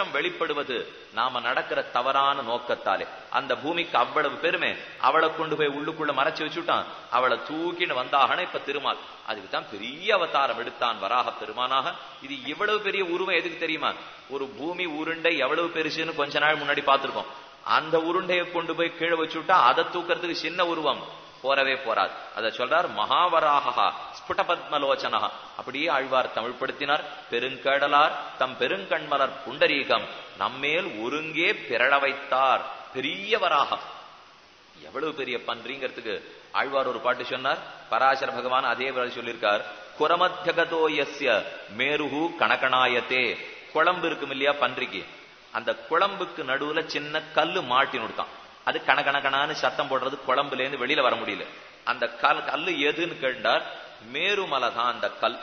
கொஞ்சம் வெளிப்படுவது நாம நடக்கிற தவறான நோக்கத்தாலே. அந்த பூமிக்கு அவ்வளவு பெருமை. அவளை கொண்டு போய் உள்ளுக்குள்ள மறைச்சு வச்சுட்டான். அவளை தூக்கின்னு வந்தாகன இப்ப திருமால். அதுக்கு தான் பெரிய அவதாரம் எடுத்தான் வராக பெருமானாக. இது இவ்வளவு பெரிய உருவம் எதுக்கு தெரியுமா? ஒரு பூமி உருண்டை எவ்வளவு பெருசுன்னு கொஞ்ச நாள் முன்னாடி பார்த்திருக்கோம். அந்த உருண்டையை கொண்டு போய் கீழே வச்சுட்டா அதை தூக்கிறதுக்கு சின்ன உருவம். போறவே போறாது. அதை சொல்றார் மகாவராகா ஸ்புட பத்மலோச்சனா அப்படியே ஆழ்வார் தமிழ்படுத்தினார் பெருங்கடலார் தம் பெருங்கண்மலர் புண்டரீகம் நம்மேல் ஒருங்கே பிறழ வைத்தார் பெரியவராக. எவ்வளவு பெரிய பன்றிங்கிறதுக்கு ஆழ்வார் ஒரு பாட்டு சொன்னார் பராசர பகவான் அதே வேலை சொல்லியிருக்கார். குரமத்தியகதோ எஸ்ய மேருகு கணக்கணாயத்தே குழம்பு இருக்கும் இல்லையா பன்றிக்கு? அந்த குழம்புக்கு நடுவுல சின்ன கல்லு மாட்டி கொடுத்தான் அது கணக்கணக்கணான்னு சத்தம் போடுறது குழம்புல இருந்து வெளியில வர முடியல. அந்த கல் கல்லு எதுன்னு கேட்டார் மேருமலை தான் அந்த கல்.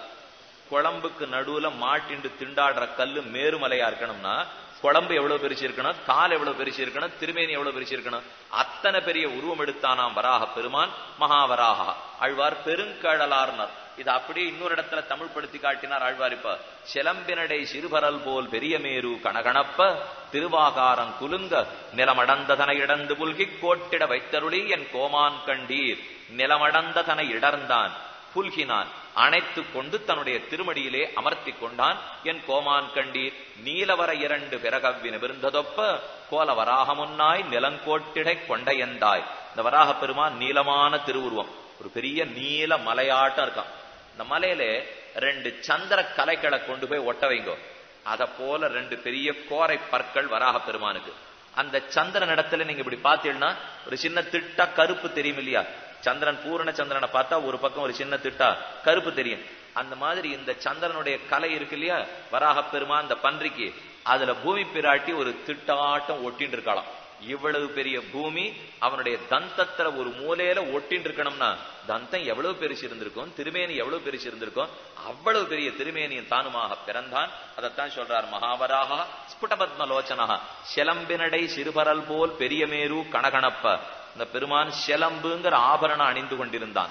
குழம்புக்கு நடுவுல மாட்டிண்டு திண்டாடுற கல்லு மேருமலையா இருக்கணும்னா குழம்பு எவ்வளவு பெருசு இருக்கணும் கால் எவ்வளவு பெருசு இருக்கணும் திருமேனி எவ்வளவு பெருசு இருக்கணும் அத்தனை பெரிய உருவம் எடுத்தானாம் வராக பெருமான் மகாவராகா. ஆழ்வார் பெருங்கழலார்னர். இது அப்படியே இன்னொரு இடத்துல தமிழ் படுத்தி காட்டினார் ஆழ்வார் இப்ப சிலம்பினடை சிறுபரல் போல் பெரிய மேரு கணகணப்ப திருவாகாரம் குலுங்க நிலமடந்ததனை இடந்து புல்கி கோட்டிட வைத்தருளி என் கோமான் கண்டீர். நிலமடந்ததனை இடர்ந்தான் புல்கினான் அணைத்து கொண்டு தன்னுடைய திருமடியிலே அமர்த்தி கொண்டான் என் கோமான் கண்டீர். நீலவர இரண்டு பிறகவ்வி நிமிர்ந்ததொப்ப கோல வராக முன்னாய் நிலங்கோட்டிடை கொண்டையந்தாய். இந்த வராக பெருமான் நீளமான திருவுருவம். ஒரு பெரிய நீல மலையாட்டம் இருக்கான். இந்த மலையில ரெண்டு சந்திர கலைகளை கொண்டு போய் ஒட்ட வைங்கோ. அத போல ரெண்டு பெரிய கோரை பற்கள் வராக பெருமானுக்கு. அந்த சந்திரன் இடத்துல நீங்க இப்படி பாத்தீங்கன்னா ஒரு சின்ன திட்டா கருப்பு தெரியும் இல்லையா? சந்திரன் பூரண சந்திரனை பார்த்தா ஒரு பக்கம் ஒரு சின்ன திட்டா கருப்பு தெரியும். அந்த மாதிரி இந்த சந்திரனுடைய கலை இருக்கு இல்லையா? வராக பெருமா அந்த பன்றிக்கு. அதுல பூமி பிராட்டி ஒரு திட்டாட்டம் ஒட்டின்னு இருக்கலாம் இவ்வளவு பெரிய பூமி அவனுடைய தந்தத்துல ஒரு மூலையில ஒட்டின்னு இருக்கணும்னா தந்தம் எவ்வளவு பெருசு இருந்திருக்கும் திருமேனி எவ்வளவு பெருசு இருந்திருக்கும் அவ்வளவு பெரிய திருமேனியின் தானுமாக பிறந்தான். அதைத்தான் சொல்றார் மகாவராக ஸ்புடபத்மலோச்சனா சிலம்பினடை சிறுபரல் போல் பெரிய மேரு கணகணப்ப இந்த பெருமான் சிலம்புங்கிற ஆபரணம் அணிந்து கொண்டிருந்தான்.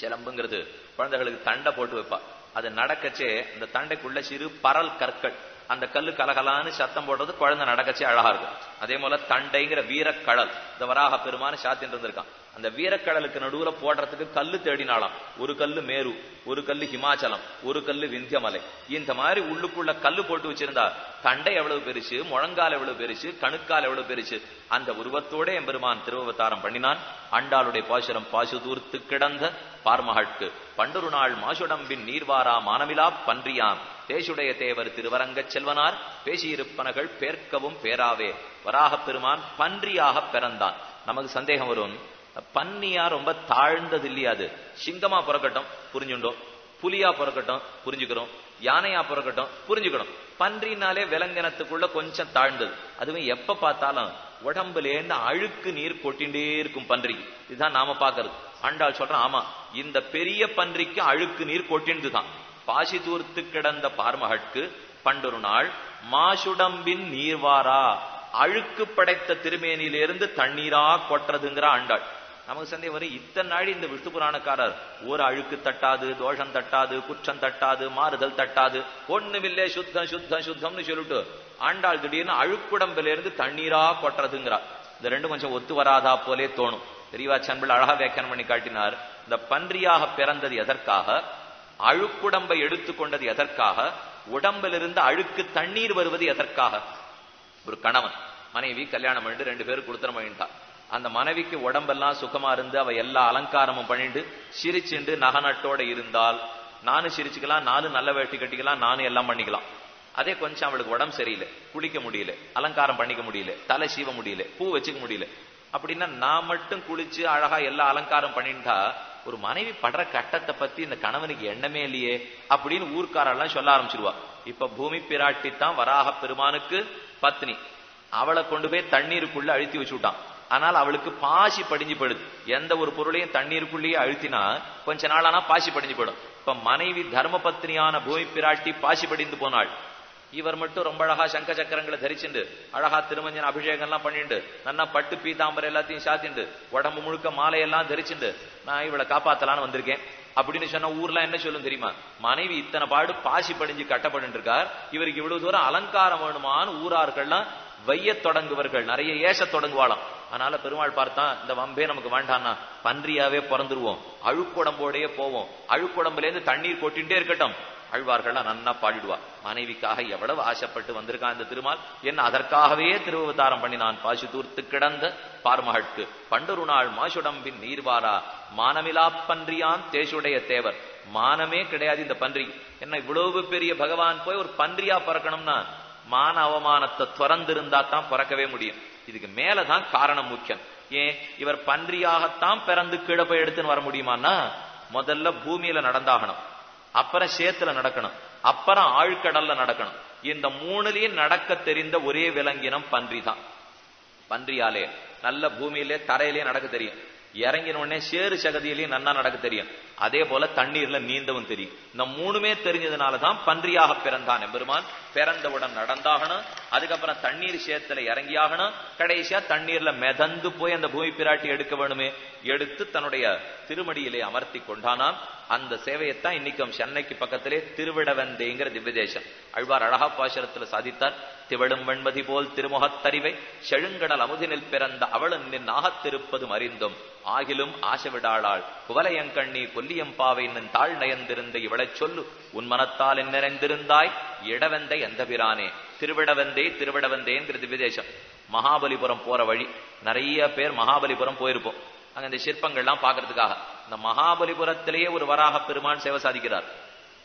சிலம்புங்கிறது குழந்தைகளுக்கு தண்டை போட்டு வைப்பா. அது நடக்கச்சே அந்த தண்டைக்குள்ள சிறு பரல் கற்கள். அந்த கல்லு கலகலான்னு சத்தம் போடுறது குழந்தை நடக்கச்சே அழகா இருக்கும். அதே போல தண்டைங்கிற வீரக்கடல் இந்த வராக பெருமான சாத்தின் இருந்திருக்கான் அந்த வீரக்கடலுக்கு நடுவுல போடுறதுக்கு கல்லு தேடினாலாம் ஒரு கல்லு மேரு ஒரு கல்லு ஹிமாச்சலம் ஒரு கல்லு விந்தியமலை. இந்த மாதிரி உள்ளுக்குள்ள கல்லு போட்டு வச்சிருந்தா தண்டை எவ்வளவு பெருசு முழங்கால் எவ்வளவு பெருசு கணுக்கால் எவ்வளவு பெருசு? அந்த உருவத்தோட எம்பெருமான் திருவவதாரம் பண்ணினான். அண்டாளுடைய பாசுரம் பாசுதூர்த்து கிடந்த பார்மகட்கு. பண்டொரு நாள் மாசுடம்பின் நீர்வாரா மானமிலா பன்றியாம். தேசுடைய தேவர் திருவரங்கச் செல்வனார். பேசியிருப்பனகள் பேர்க்கவும் பேராவே. வராகப் பெருமான் பன்றியாக பிறந்தான். நமக்கு சந்தேகம் வரும். பன்னியா ரொம்ப தாழ்ந்தது இல்லையா அது? சிங்கமா பிறக்கட்டும் புரிஞ்சுண்டோம். புலியா பிறக்கட்டும் புரிஞ்சுக்கிறோம். யானையா பிறக்கட்டும் புரிஞ்சுக்கணும் பன்றினாலே விலங்கினத்துக்குள்ள கொஞ்சம் தாழ்ந்தது. அதுவும் எப்ப பார்த்தாலும் உடம்புலேருந்து அழுக்கு நீர் கொட்டிண்டே இருக்கும் பன்றிக்கு இதுதான் நாம பாக்குறது ஆண்டாள் சொல்றான் ஆமா இந்த பெரிய பன்றிக்கு அழுக்கு நீர் கொட்டிண்டு தான் பாசி தூர்த்து கிடந்த பார்மகட்கு பண்டொரு நாள் மாசுடம்பின் நீர்வாரா அழுக்கு படைத்த திருமேனியிலிருந்து தண்ணீரா கொட்டுறதுங்கிற ஆண்டாள். நமக்கு சந்தேகம் வரும் இத்தனை நாள் இந்த விஷ்ணு புராணக்காரர் ஒரு அழுக்கு தட்டாது தோஷம் தட்டாது குற்றம் தட்டாது மாறுதல் தட்டாது ஒண்ணுமில்லே சுத்தம் சுத்தம் சுத்தம்னு சொல்லிட்டு ஆண்டாள் திடீர்னு அழுக்குடம்புல இருந்து தண்ணீரா கொட்டுறதுங்கிறா. இந்த ரெண்டும் கொஞ்சம் ஒத்து வராதா போலே தோணும். பெரியவா சன்பிள் அழகா வியாக்கியானம் பண்ணி காட்டினார் இந்த பன்றியாக பிறந்தது எதற்காக? அழுக்குடம்பை எடுத்துக்கொண்டது எதற்காக? உடம்பிலிருந்து அழுக்கு தண்ணீர் வருவது எதற்காக? ஒரு கணவன். மனைவி கல்யாணம் பண்ணிட்டு ரெண்டு பேரும் கொடுத்தனம் பண்ணிட்டா. அந்த மனைவிக்கு உடம்பெல்லாம் சுகமா இருந்து அவ எல்லா அலங்காரமும் பண்ணிட்டு சிரிச்சுண்டு நகநட்டோட இருந்தால் நானும் சிரிச்சுக்கலாம் நானும் நல்ல வேட்டி கட்டிக்கலாம் நானும் எல்லாம் பண்ணிக்கலாம். அதே கொஞ்சம் அவளுக்கு உடம்பு சரியில்லை. குளிக்க முடியல. அலங்காரம் பண்ணிக்க முடியல. தலை சீவ முடியல. பூ வச்சுக்க முடியல. அப்படின்னா நான் மட்டும் குளிச்சு அழகா எல்லா அலங்காரம் பண்ணிட்டா ஒரு மனைவி படுற கட்டத்தை பத்தி இந்த கணவனுக்கு எண்ணமே இல்லையே அப்படின்னு ஊர்க்காரெல்லாம் சொல்ல ஆரம்பிச்சிருவா. இப்ப பூமி பிராட்டி தான் வராக பெருமானுக்கு பத்னி. அவளை கொண்டு போய் தண்ணீருக்குள்ள அழுத்தி வச்சுட்டான். ஆனால் அவளுக்கு பாசி படிஞ்சு போயிடுது. எந்த ஒரு பொருளையும் தண்ணீருக்குள்ளேயே அழுத்தினா கொஞ்ச நாள் ஆனா பாசி படிஞ்சு போயிடும். இப்ப மனைவி தர்ம பத்னியான பூமி பிராட்டி பாசி படிந்து போனாள். இவர் மட்டும் ரொம்ப அழகா சங்க சக்கரங்களை தரிச்சுண்டு அழகா திருமஞ்சன அபிஷேகம் எல்லாம் பண்ணிண்டு நன்னா பட்டு பீதாம்பரம் எல்லாத்தையும் சாத்திண்டு உடம்பு முழுக்க மாலையெல்லாம் தரிச்சுண்டு நான் இவளை காப்பாத்தலான்னு வந்திருக்கேன். அப்படின்னு சொன்ன ஊர்ல என்ன சொல்லும் தெரியுமா? மனைவி இத்தனை பாடு பாசி படிஞ்சு கட்டப்பட்டு இருக்கார். இவருக்கு இவ்வளவு தூரம் அலங்காரம் வேணுமான்னு ஊரார்கள்லாம் வைய தொடங்குவர்கள் நிறைய ஏச தொடங்குவாளாம். அதனால பெருமாள் பார்த்தா இந்த வம்பே நமக்கு வேண்டாம்னா பன்றியாவே பிறந்துருவோம். அழுக்குடம்போடையே போவோம். அழுக்குடம்புல இருந்து தண்ணீர் கொட்டிட்டே இருக்கட்டும். அழ்வார்கள்லாம் நன்னா பாடிடுவா. மனைவிக்காக எவ்வளவு ஆசைப்பட்டு வந்திருக்கான் இந்த திருமால்? என்ன அதற்காகவே திருவதாரம் பண்ணி நான் பாசி தூர்த்து கிடந்த பார்மகட்கு. பண்டொரு நாள் மாசுடம்பின் நீர்வாரா? மானமிலா பன்றியான் தேசுடைய தேவர். மானமே கிடையாது இந்த பன்றி. என்ன இவ்வளவு பெரிய பகவான் போய் ஒரு பன்றியா பிறக்கணும்னா? மான அவமானத்தை துறந்திருந்தா தான் பிறக்கவே முடியும். இதுக்கு மேலதான் காரணம் முக்கியம். ஏன்? இவர் பன்றியாகத்தான் பிறந்து கீழே போய் எடுத்துன்னு வர முடியுமான்னா முதல்ல பூமியில நடந்தாகணும். அப்புறம் சேத்துல நடக்கணும். அப்புறம் ஆழ்கடல்ல நடக்கணும். இந்த மூணுலயும் நடக்க தெரிந்த ஒரே விலங்கினம் பன்றி தான் பன்றியாலே. நல்ல பூமியிலே தரையிலே நடக்க தெரியும். இறங்கின உடனே சேறு சகதியிலையும் நன்னா நடக்க தெரியும். அதே போல தண்ணீர்ல நீந்தவும் தெரியும். இந்த மூணுமே தெரிஞ்சதுனாலதான் பன்றியாக பிறந்தான் பெருமான் பிறந்தவுடன் நடந்தாகணும் அதுக்கப்புறம் தண்ணீர் சேத்துல இறங்கியாகணும் கடைசியா தண்ணீர்ல மிதந்து போய் அந்த பூமி பிராட்டி எடுக்க வேணுமே எடுத்து தன்னுடைய திருமடியிலே அமர்த்தி கொண்டானாம். அந்த சேவையைத்தான் இன்னைக்கும் சென்னைக்கு பக்கத்திலே திருவிடவந்தேங்கிற திவ்யதேசம். அழ்வார் அழகா பாசுரத்துல சாதித்தார். திவழும் வெண்மதி போல் திருமுகத்தறிவை செழுங்கடல் அமுதினில் பிறந்த அவளும் நின் நாகத்திருப்பதும் அறிந்தும். ஆகிலும் ஆசைவிடாளாள் குவலையங்கண்ணி கொல்லியம்பாவை நின் தாழ் நயந்திருந்த இவளைச் சொல்லு உன் மனத்தால் என் நிறைந்திருந்தாய் இடவந்தை எந்த பிரானே திருவிடவந்தே திருவிடவந்தேங்கிற திவ்யதேசம். மகாபலிபுரம் போற வழி. நிறைய பேர் மகாபலிபுரம் போயிருப்போம். அங்க இந்த சிற்பங்கள்லாம் பாக்குறதுக்காக இந்த மகாபலிபுரத்திலேயே ஒரு வராக பெருமான் சேவை சாதிக்கிறார்.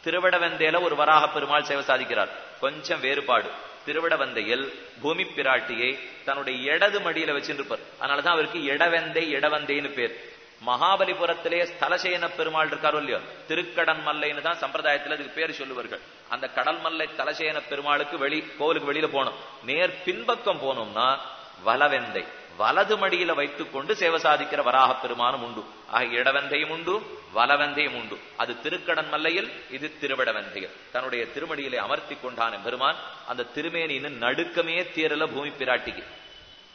திருவிடவந்தையில ஒரு வராக பெருமாள் சேவை சாதிக்கிறார். கொஞ்சம் வேறுபாடு. திருவிடவந்தையில் பூமி பிராட்டியை தன்னுடைய இடது மடியில வச்சிருப்பார். அதனாலதான் அவருக்கு இடவந்தை இடவந்தைன்னு பேர். மகாபலிபுரத்திலே ஸ்தலசேன பெருமாள் இருக்காரோ இல்லையோ? திருக்கடன் மல்லைன்னு தான் சம்பிரதாயத்துல இதுக்கு பேர் சொல்லுவார்கள். அந்த கடல் மல்லை தலசேன பெருமாளுக்கு வெளி கோவிலுக்கு வெளியில போனோம் நேர் பின்பக்கம் போனோம்னா வலவெந்தை. வலது மடியில வைத்துக் கொண்டு சேவை சாதிக்கிற வராக பெருமானும் உண்டு. ஆக இடவந்தையும் உண்டு வலவந்தையும் உண்டு. அது திருக்கடன் மல்லையில் இது திருவிடவந்தையில். தன்னுடைய திருமடியிலே அமர்த்தி கொண்டான பெருமான் அந்த திருமேனியின் நடுக்கமே தீரல பூமி பிராட்டிக்கு.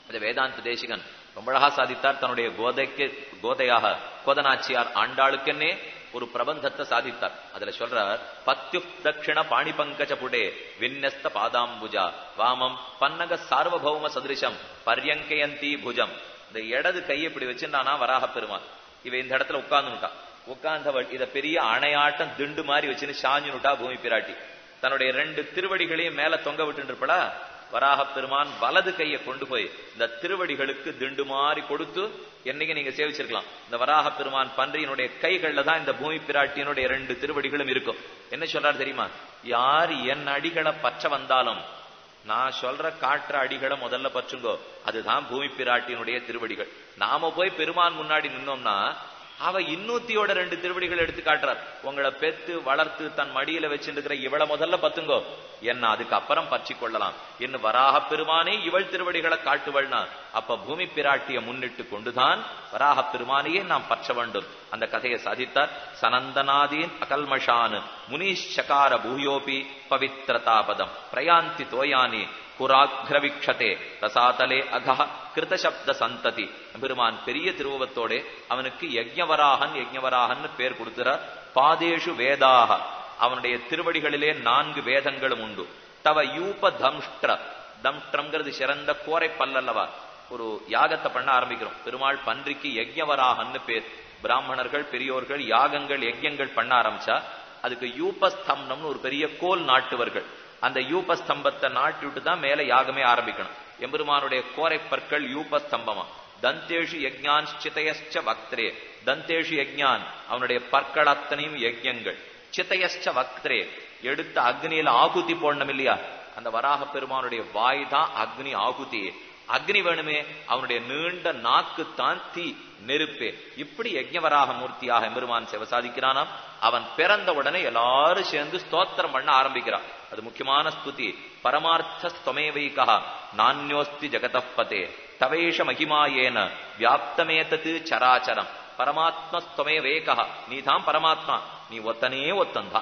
இந்த வேதாந்த தேசிகன் ரொம்ப அழகா சாதித்தார். தன்னுடைய கோதைக்கு கோதையாக கோதனாச்சியார் ஆண்டாளுக்கென்னே ஒரு பிரபந்தத்தை சாதித்தார். அதுல சொல்றார் பத்யு தட்சிண பாணி பங்கஜ புடே விண்ணஸ்த பாதாம்புஜா வாமம் பன்னக சார்வபௌம சதிருஷம் பர்யங்கயந்தி புஜம். இந்த இடது கையை இப்படி வச்சிருந்தானா வராக பெருமாள். இவ இந்த இடத்துல உட்கார்ந்துட்டா உட்கார்ந்தவள் இத பெரிய அணையாட்டம் திண்டு மாதிரி வச்சுன்னு சாஞ்சுனுட்டா பூமி பிராட்டி. தன்னுடைய ரெண்டு திருவடிகளையும் மேல தொங்க விட்டு இருப்படா வராக பெருமான் வலது கையை கொண்டு போய் இந்த திருவடிகளுக்கு திண்டு மாறி கொடுத்து என்னைக்கு நீங்க சேவிச்சிருக்கலாம். இந்த வராக பெருமான் பன்றியினுடைய கைகள்ல தான் இந்த பூமி பிராட்டியினுடைய ரெண்டு திருவடிகளும் இருக்கும். என்ன சொல்றாரு தெரியுமா? யார் என் அடிகளை பற்ற வந்தாலும் நான் சொல்ற காற்ற அடிகளை முதல்ல பற்றுங்கோ அதுதான் பூமி பிராட்டியினுடைய திருவடிகள். நாம போய் பெருமான் முன்னாடி நின்னோம்னா அவ இன்னூத்தியோட ரெண்டு திருவடிகள் எடுத்து காட்டுறார். உங்களை பெத்து வளர்த்து தன் மடியில வச்சிருக்கிற இவளை முதல்ல பத்துங்கோ. என்ன அதுக்கு அப்புறம் பற்றி கொள்ளலாம். என்ன வராக பெருமானே இவள் திருவடிகளை காட்டுவள்னா. அப்ப பூமி பிராட்டிய முன்னிட்டு கொண்டுதான் வராக பெருமானையே நாம் பற்ற வேண்டும். அந்த கதையை சாதித்தார் சனந்தனாதீன் அகல்மஷான். முனீஷகார பூயோபி பவித்ரதாபதம் பிரயாந்தி தோயானி. குராக்ரவிக்ஷதே. ரசாதலே அகஹ. கிருதசப்த சந்ததி. பெருமான் பெரிய திருவுவத்தோட அவனுக்கு யஜ்ஞவராகன் யஜ்ஞவராகன் பேர் கொடுக்கிறார் பாதேஷு வேதாக அவனுடைய திருவடிகளிலே நான்கு வேதங்களும் உண்டு. தவ யூப தம்ஷ்ட தம்ஷ்டம்ங்கிறது சிறந்த கோரை பல்லல்லவா. ஒரு யாகத்தை பண்ண ஆரம்பிக்கிறோம். பெருமாள் பன்றிக்கு யஜ்ஞவராகன்னு பேர். பிராமணர்கள் பெரியோர்கள் யாகங்கள் யஜ்யங்கள் பண்ண ஆரம்பிச்சா அதுக்கு யூபஸ்தம்னம்னு ஒரு பெரிய கோல் நாட்டுவர்கள். அந்த யூபஸ்தம்பத்தை நாட்டி விட்டு தான் மேல யாகமே ஆரம்பிக்கணும். எம்பெருமானுடைய கோரை பற்கள் யூபஸ்தம்பமா. தந்தேஷு யஜ்ஞான் சிதயஸ்ச வக்திரே. தந்தேஷு யஜ்ஞான் அவனுடைய பற்கள் அத்தனையும் யஜ்யங்கள் சிதயஸ்ச வக்திரே எடுத்த அக்னியில ஆகுதி போடணும் இல்லையா? அந்த வராக பெருமானுடைய வாய் தான் அக்னி ஆகுதியே அக்னி வேணுமே அவனுடைய நீண்ட நாக்கு தான் தீ நெருப்பே. இப்படி யஜ்ஞவராக மூர்த்தியாக எம்பெருமான் சிவ சாதிக்கிறானாம். அவன் பிறந்த உடனே எல்லாரும் சேர்ந்து ஸ்தோத்திரம் பண்ண ஆரம்பிக்கிறான். அது முக்கியமான ஸ்துதி. பரமார்த்த ஸ்தொமேவைகா நானியோஸ்தி ஜெகதப்பதே. తవేష మహిమాయేన వ్యాప్తమేతత్ చరాచరం. పరమాత్మ పరమాత్మస్త్వమే వేక. నీధాం పరమాత్మ. నీ ఒత్తనే ఒత్తంధ